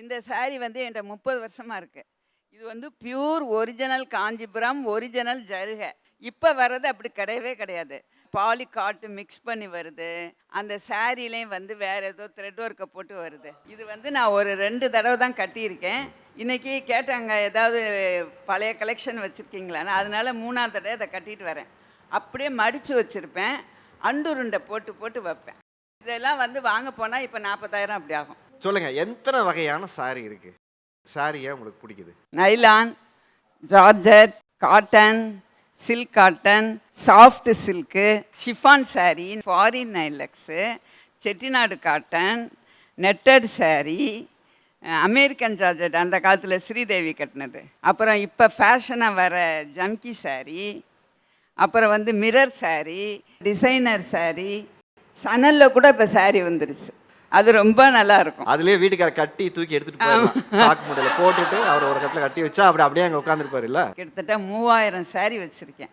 இந்த saree வந்து என்கிட்ட முப்பது வருஷமாக இருக்குது இது வந்து பியூர் ஒரிஜினல் காஞ்சிபுரம் ஒரிஜினல் ஜருகை. இப்போ வர்றது அப்படி கிடையவே கிடையாது. பாலிகாட்டு மிக்ஸ் பண்ணி வருது. அந்த சாரீலையும் வந்து வேற ஏதோ த்ரெட் ஒர்க்கை போட்டு வருது. இது வந்து நான் ஒரு ரெண்டு தடவை தான் கட்டியிருக்கேன். இன்றைக்கி கேட்டாங்க ஏதாவது பழைய கலெக்ஷன் வச்சுருக்கீங்களான்னு. அதனால மூணாவது தடவை அதை கட்டிட்டு வரேன். அப்படியே மடித்து வச்சுருப்பேன். அண்டுருண்டை போட்டு போட்டு வைப்பேன். இதெல்லாம் வந்து வாங்க போனால் இப்போ நாற்பதாயிரம் அப்படி ஆகும். சொல்லுங்க எத்தனை வகையான சாரி இருக்கு? சாரியா ஏன் உங்களுக்கு பிடிக்குது? Nylon georgette cotton silk cotton soft silk chiffon saree foreign nylex Chettinad cotton netted saree American georgette அந்த காலத்தில் ஸ்ரீதேவி கட்டினது. அப்புறம் இப்போ ஃபேஷனாக வர ஜம்கி saree அப்புறம் வந்து மிரர் saree டிசைனர் saree சணலில் கூட இப்போ saree வந்துருச்சு. அது ரொம்ப நல்லா இருக்கும் அதுலயே வீட்டுக்கார கட்டி தூக்கி எடுத்துட்டு போயிடலாம் சாக்கு மூட்டையில போட்டுட்டு அவர் ஒரு கட்டில கட்டி வச்சா அப்படி அப்படியே அங்க உட்காந்துருப்பாரு இல்ல? கிட்டத்தட்ட மூவாயிரம் saree வச்சுருக்கேன்.